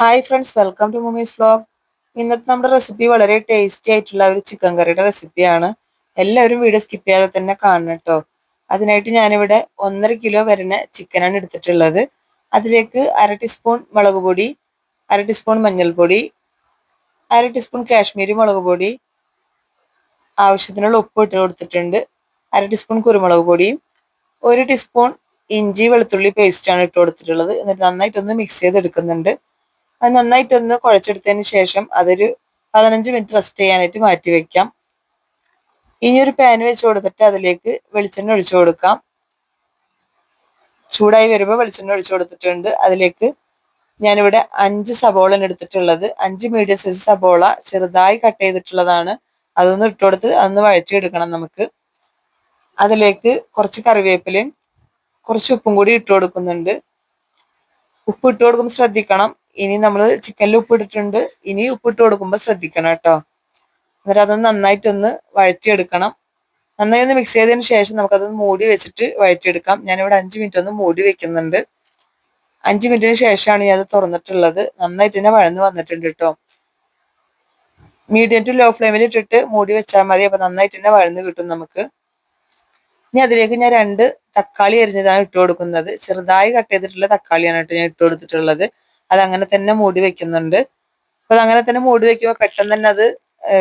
Hi friends welcome to mummy's blog ഇന്നത്തെ നമ്മുടെ recipe വളരെ ടേസ്റ്റി ആയിട്ടുള്ള ഒരു ചിക്കൻ കറിയുടെ റെസിപ്പിയാണ് എല്ലാവരും വീഡിയോ സ്കിപ്പ് ചെയ്യാതെ തന്നെ കാണണം കേട്ടോ അതിനായിട്ട് ഞാനിവിടെ ഒന്നര കിലോ വരുന്ന ചിക്കനാണ് എടുത്തിട്ടുള്ളത്. അതിലേക്ക് അര ടീസ്പൂൺ മുളക് പൊടി അര ടീസ്പൂൺ മഞ്ഞൾപ്പൊടി അര ടീസ്പൂൺ കാശ്മീരി മുളക് പൊടി ആവശ്യത്തിനുള്ള ഉപ്പ് ഇട്ട് കൊടുത്തിട്ടുണ്ട്. അര ടീസ്പൂൺ കുരുമുളക് പൊടിയും ഒരു ടീസ്പൂൺ ഇഞ്ചി വെളുത്തുള്ളി പേസ്റ്റാണ് ഇട്ട് കൊടുത്തിട്ടുള്ളത്. എന്നിട്ട് നന്നായിട്ടൊന്ന് മിക്സ് ചെയ്തെടുക്കുന്നുണ്ട്. അത് നന്നായിട്ടൊന്ന് കുഴച്ചെടുത്തതിന് ശേഷം അതൊരു പതിനഞ്ച് മിനിറ്റ് റെസ്റ്റ് ചെയ്യാനായിട്ട് മാറ്റി വെക്കാം. ഇനി ഒരു പാൻ വെച്ച് കൊടുത്തിട്ട് അതിലേക്ക് വെളിച്ചെണ്ണ ഒഴിച്ചു കൊടുക്കാം. ചൂടായി വരുമ്പോൾ വെളിച്ചെണ്ണ ഒഴിച്ചു കൊടുത്തിട്ടുണ്ട്. അതിലേക്ക് ഞാനിവിടെ അഞ്ച് സബോള എടുത്തിട്ടുള്ളത്. അഞ്ച് മീഡിയം സൈസ് സബോള ചെറുതായി കട്ട് ചെയ്തിട്ടുള്ളതാണ്. അതൊന്ന് ഇട്ട് കൊടുത്ത് അതൊന്ന് വഴറ്റിയെടുക്കണം നമുക്ക്. അതിലേക്ക് കുറച്ച് കറിവേപ്പിലയും കുറച്ച് ഉപ്പും കൂടി ഇട്ട് കൊടുക്കുന്നുണ്ട്. ഉപ്പ് ഇട്ട് കൊടുക്കുമ്പോൾ ശ്രദ്ധിക്കണം. ഇനി നമ്മൾ ചിക്കനിൽ ഉപ്പ് ഇട്ടിട്ടുണ്ട് ഇനി ഉപ്പ് ഇട്ട് കൊടുക്കുമ്പോൾ ശ്രദ്ധിക്കണം കേട്ടോ. എന്നിട്ട് അതൊന്ന് നന്നായിട്ടൊന്ന് വഴറ്റിയെടുക്കണം. നന്നായി ഒന്ന് മിക്സ് ചെയ്തതിന് ശേഷം നമുക്കതൊന്ന് മൂടി വെച്ചിട്ട് വഴറ്റിയെടുക്കാം. ഞാനിവിടെ അഞ്ച് മിനിറ്റ് ഒന്ന് മൂടി വെക്കുന്നുണ്ട്. അഞ്ച് മിനിറ്റിന് ശേഷമാണ് ഞാൻ അത് തുറന്നിട്ടുള്ളത്. നന്നായിട്ട് തന്നെ വഴന്ന് വന്നിട്ടുണ്ട് കേട്ടോ. മീഡിയം ടു ലോ ഫ്ലെയിമിൽ ഇട്ടിട്ട് മൂടി വെച്ചാൽ മതി. അപ്പം നന്നായിട്ട് തന്നെ വഴന്ന് കിട്ടും നമുക്ക്. ഇനി അതിലേക്ക് ഞാൻ രണ്ട് തക്കാളി അരിഞ്ഞതാണ് ഇട്ട് കൊടുക്കുന്നത്. ചെറുതായി കട്ട് ചെയ്തിട്ടുള്ള തക്കാളിയാണ് കേട്ടോ ഞാൻ ഇട്ട് കൊടുത്തിട്ടുള്ളത്. അത് അങ്ങനെ തന്നെ മൂടി വെക്കുന്നുണ്ട്. അപ്പൊ അതങ്ങനെ തന്നെ മൂടി വെക്കുമ്പോൾ പെട്ടെന്ന് തന്നെ അത്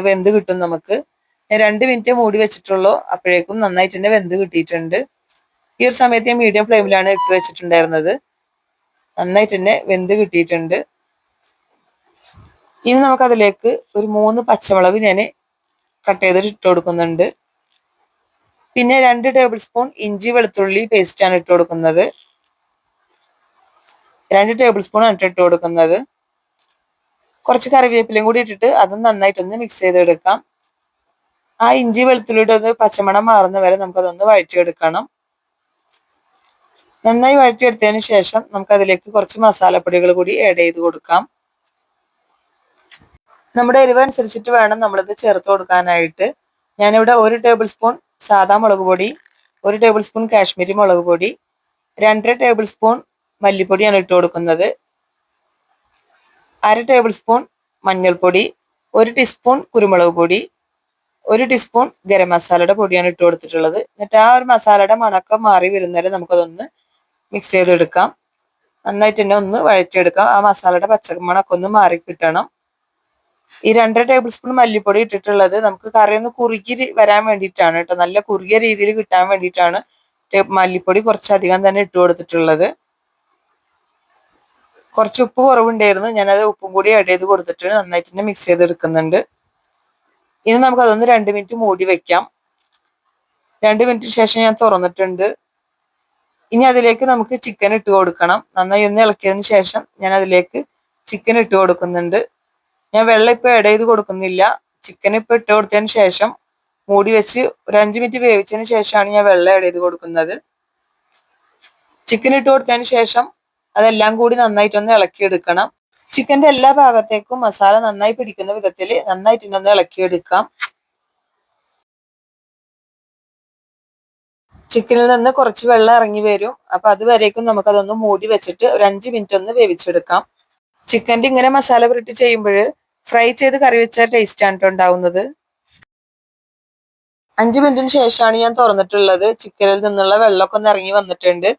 വെന്ത് കിട്ടും നമുക്ക്. രണ്ട് മിനിറ്റ് മൂടി വെച്ചിട്ടുള്ളൂ. അപ്പോഴേക്കും നന്നായിട്ട് തന്നെ വെന്ത് കിട്ടിയിട്ടുണ്ട്. ഈ ഒരു സമയത്ത് ഞാൻ മീഡിയം ഫ്ലെയിമിലാണ് ഇട്ട് വെച്ചിട്ടുണ്ടായിരുന്നത്. നന്നായിട്ട് തന്നെ വെന്ത് കിട്ടിയിട്ടുണ്ട്. ഇനി നമുക്ക് അതിലേക്ക് ഒരു മൂന്ന് പച്ചമുളക് ഞാൻ കട്ട് ചെയ്തിട്ട് ഇട്ട് കൊടുക്കുന്നുണ്ട്. പിന്നെ രണ്ട് ടേബിൾ സ്പൂൺ ഇഞ്ചി വെളുത്തുള്ളി പേസ്റ്റാണ് ഇട്ട് കൊടുക്കുന്നത്. രണ്ട് ടേബിൾ സ്പൂൺ ആണ് ഇട്ട് കൊടുക്കുന്നത്. കുറച്ച് കറിവേപ്പിലയും കൂടി ഇട്ടിട്ട് അതും നന്നായിട്ടൊന്ന് മിക്സ് ചെയ്തെടുക്കാം. ആ ഇഞ്ചി വെളുത്തുള്ളിയുടെ ഒന്ന് പച്ചമണം മാറുന്ന വരെ നമുക്കതൊന്ന് വഴറ്റിയെടുക്കണം. നന്നായി വഴറ്റിയെടുത്തതിന് ശേഷം നമുക്ക് അതിലേക്ക് കുറച്ച് മസാലപ്പൊടികൾ കൂടി ആഡ് ചെയ്ത് കൊടുക്കാം. നമ്മുടെ എരിവ് അനുസരിച്ചിട്ട് വേണം നമ്മളിത് ചേർത്ത് കൊടുക്കാനായിട്ട്. ഞാനിവിടെ ഒരു ടേബിൾ സ്പൂൺ സാധാ മുളക് പൊടി ഒരു ടേബിൾ സ്പൂൺ കാശ്മീരി മുളക് പൊടി രണ്ടര ടേബിൾ സ്പൂൺ മല്ലിപ്പൊടിയാണ് ഇട്ട് കൊടുക്കുന്നത്. അര ടേബിൾ സ്പൂൺ മഞ്ഞൾപ്പൊടി ഒരു ടീസ്പൂൺ കുരുമുളക് പൊടി ഒരു ടീസ്പൂൺ ഗരം മസാലയുടെ പൊടിയാണ് ഇട്ട് കൊടുത്തിട്ടുള്ളത്. എന്നിട്ട് ആ ഒരു മസാലയുടെ മണക്കം മാറി വരുന്നവരെ നമുക്കതൊന്ന് മിക്സ് ചെയ്തെടുക്കാം. നന്നായിട്ട് തന്നെ ഒന്ന് വഴറ്റിയെടുക്കാം. ആ മസാലയുടെ പച്ചമണക്കം ഒന്ന് മാറി കിട്ടണം. ഈ രണ്ടര ടേബിൾ സ്പൂൺ മല്ലിപ്പൊടി ഇട്ടിട്ടുള്ളത് നമുക്ക് കറി ഒന്ന് കുറുകി വരാൻ വേണ്ടിയിട്ടാണ് കേട്ടോ. നല്ല കുറുകിയ രീതിയിൽ കിട്ടാൻ വേണ്ടിയിട്ടാണ് മല്ലിപ്പൊടി കുറച്ചധികം തന്നെ ഇട്ട് കൊടുത്തിട്ടുള്ളത്. കുറച്ച് ഉപ്പ് കുറവുണ്ടായിരുന്നു. ഞാനത് ഉപ്പും കൂടി ആഡ് ചെയ്ത് കൊടുത്തിട്ട് നന്നായിട്ട് തന്നെ മിക്സ് ചെയ്തെടുക്കുന്നുണ്ട്. ഇനി നമുക്ക് അതൊന്ന് രണ്ട് മിനിറ്റ് മൂടി വെക്കാം. രണ്ട് മിനിറ്റ് ശേഷം ഞാൻ തുറന്നിട്ടുണ്ട്. ഇനി അതിലേക്ക് നമുക്ക് ചിക്കൻ ഇട്ട് കൊടുക്കണം. നന്നായി ഒന്ന് ഇളക്കിയതിന് ശേഷം ഞാൻ അതിലേക്ക് ചിക്കൻ ഇട്ട് കൊടുക്കുന്നുണ്ട്. ഞാൻ വെള്ളം ഇപ്പൊ ആഡ് ചെയ്ത് കൊടുക്കുന്നില്ല. ചിക്കൻ ഇപ്പൊ ഇട്ട് കൊടുത്തതിന് ശേഷം മൂടി വെച്ച് ഒരു അഞ്ച് മിനിറ്റ് വേവിച്ചതിന് ശേഷമാണ് ഞാൻ വെള്ളം ആഡ് ചെയ്ത് കൊടുക്കുന്നത്. ചിക്കൻ ഇട്ട് കൊടുത്തതിന് ശേഷം അതെല്ലാം കൂടി നന്നായിട്ടൊന്ന് ഇളക്കിയെടുക്കണം. ചിക്കന്റെ എല്ലാ ഭാഗത്തേക്കും മസാല നന്നായി പിടിക്കുന്ന വിധത്തിൽ നന്നായിട്ട് ഒന്ന് ഇളക്കിയെടുക്കാം ചിക്കനിൽ നിന്ന് കുറച്ച് വെള്ളം ഇറങ്ങി വരും. അപ്പൊ അതുവരേക്കും നമുക്കതൊന്ന് മൂടി വെച്ചിട്ട് ഒരു അഞ്ച് മിനിറ്റ് ഒന്ന് വേവിച്ചെടുക്കാം. ചിക്കന്റെ ഇങ്ങനെ മസാല പുരട്ടി ചെയ്യുമ്പോൾ ഫ്രൈ ചെയ്ത് കറി വെച്ച ടേസ്റ്റ് ആണ് ഉണ്ടാവുന്നത്. അഞ്ച് മിനിറ്റിന് ശേഷമാണ് ഞാൻ തുറന്നിട്ടുള്ളത്. ചിക്കനിൽ നിന്നുള്ള വെള്ളമൊക്കെ ഒന്ന് ഇറങ്ങി വന്നിട്ടുണ്ട്.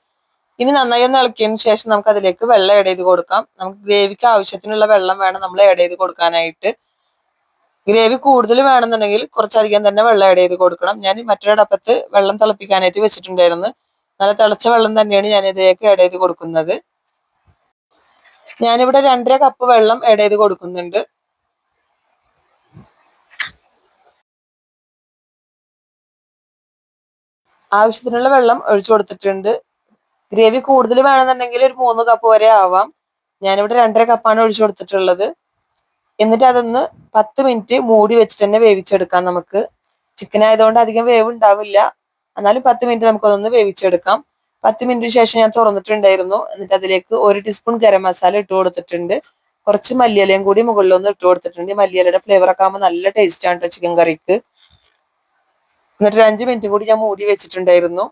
ഇനി നന്നായി ഒന്ന് ഇളക്കിയതിന് ശേഷം നമുക്ക് അതിലേക്ക് വെള്ളം ആഡ് ചെയ്ത് കൊടുക്കാം. നമുക്ക് ഗ്രേവിക്ക് ആവശ്യത്തിനുള്ള വെള്ളം വേണം നമ്മൾ ആഡ് ചെയ്ത് കൊടുക്കാനായിട്ട്. ഗ്രേവി കൂടുതൽ വേണമെന്നുണ്ടെങ്കിൽ കുറച്ചധികം തന്നെ വെള്ളം ആഡ് ചെയ്ത് കൊടുക്കണം. ഞാൻ മറ്റൊരു ഡപ്പത്ത് വെള്ളം തിളപ്പിക്കാനായിട്ട് വെച്ചിട്ടുണ്ടായിരുന്നു. നല്ല തിളച്ച വെള്ളം തന്നെയാണ് ഞാൻ ഇതിലേക്ക് ആഡ് ചെയ്ത് കൊടുക്കുന്നത്. ഞാനിവിടെ രണ്ടര കപ്പ് വെള്ളം ആഡ് ചെയ്ത് കൊടുക്കുന്നുണ്ട്. ആവശ്യത്തിനുള്ള വെള്ളം ഒഴിച്ചു കൊടുത്തിട്ടുണ്ട്. ഗ്രേവി കൂടുതൽ വേണമെന്നുണ്ടെങ്കിൽ ഒരു മൂന്ന് കപ്പ് വരെ ആവാം. ഞാനിവിടെ രണ്ടര കപ്പാണ് ഒഴിച്ചു കൊടുത്തിട്ടുള്ളത്. എന്നിട്ട് അതൊന്ന് പത്ത് മിനിറ്റ് മൂടി വെച്ചിട്ട് തന്നെ വേവിച്ചെടുക്കാം നമുക്ക്. ചിക്കൻ ആയതുകൊണ്ട് അധികം വേവ് ഉണ്ടാവില്ല. എന്നാലും പത്ത് മിനിറ്റ് നമുക്കതൊന്ന് വേവിച്ചെടുക്കാം. പത്ത് മിനിറ്റിന് ശേഷം ഞാൻ തുറന്നിട്ടുണ്ടായിരുന്നു. എന്നിട്ട് അതിലേക്ക് ഒരു ടീസ്പൂൺ ഗരം മസാല ഇട്ട് കൊടുത്തിട്ടുണ്ട്. കുറച്ച് മല്ലിയിലയും കൂടി മുകളിൽ ഒന്ന് ഇട്ട് കൊടുത്തിട്ടുണ്ട്. മല്ലിയിലയുടെ ഫ്ലേവർ ഒക്കെ ആകുമ്പോൾ നല്ല ടേസ്റ്റ് ആണ് ചിക്കൻ കറിക്ക്. എന്നിട്ട് ഒരു അഞ്ച് മിനിറ്റ് കൂടി ഞാൻ മൂടി വെച്ചിട്ടുണ്ടായിരുന്നു.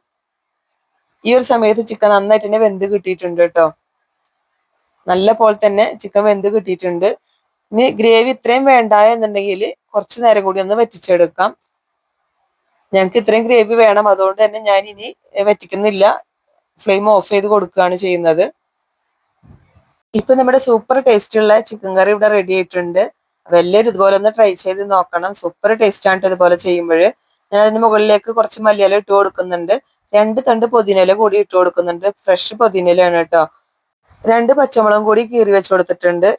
ഈ ഒരു സമയത്ത് ചിക്കൻ നന്നായിട്ട് തന്നെ വെന്ത് കിട്ടിയിട്ടുണ്ട് കേട്ടോ. നല്ല പോലെ തന്നെ ചിക്കൻ വെന്ത് കിട്ടിയിട്ടുണ്ട്. ഇനി ഗ്രേവി ഇത്രയും വേണ്ട എന്നുണ്ടെങ്കിൽ കുറച്ച് നേരം കൂടി ഒന്ന് വറ്റിച്ചെടുക്കാം. ഞങ്ങൾക്ക് ഇത്രയും ഗ്രേവി വേണം. അതുകൊണ്ട് തന്നെ ഞാൻ ഇനി വറ്റിക്കുന്നില്ല. ഫ്ലെയിം ഓഫ് ചെയ്ത് കൊടുക്കുകയാണ് ചെയ്യുന്നത്. ഇപ്പൊ നമ്മുടെ സൂപ്പർ ടേസ്റ്റുള്ള ചിക്കൻ കറി ഇവിടെ റെഡി ആയിട്ടുണ്ട്. വലിയൊരു ഇതുപോലെ ഒന്ന് ട്രൈ ചെയ്ത് നോക്കണം. സൂപ്പർ ടേസ്റ്റ് ആണ് ഇതുപോലെ ചെയ്യുമ്പോൾ. ഞാൻ അതിന് മുകളിലേക്ക് കുറച്ച് മല്ലിയില ഇട്ട് കൊടുക്കുന്നുണ്ട്. രണ്ട് തണ്ട് പൊതിനില കൂടി ഇട്ട് കൊടുക്കുന്നുണ്ട്. ഫ്രഷ് പൊതിനിലയാണ് കേട്ടോ രണ്ട് പച്ചമുളകും കൂടി കീറി വെച്ച് കൊടുത്തിട്ടുണ്ട്.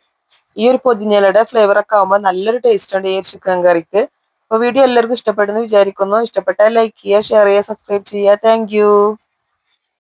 ഈ ഒരു പൊതിനിലയുടെ ഫ്ലേവർ ഒക്കെ ആകുമ്പോൾ നല്ലൊരു ടേസ്റ്റ് ഉണ്ട് ഈ ചിക്കൻ കറിക്ക് അപ്പൊ വീഡിയോ എല്ലാവർക്കും ഇഷ്ടപ്പെടുന്നു വിചാരിക്കുന്നു. ഇഷ്ടപ്പെട്ടാൽ ലൈക്ക് ചെയ്യുക ഷെയർ ചെയ്യുക സബ്സ്ക്രൈബ് ചെയ്യുക. താങ്ക്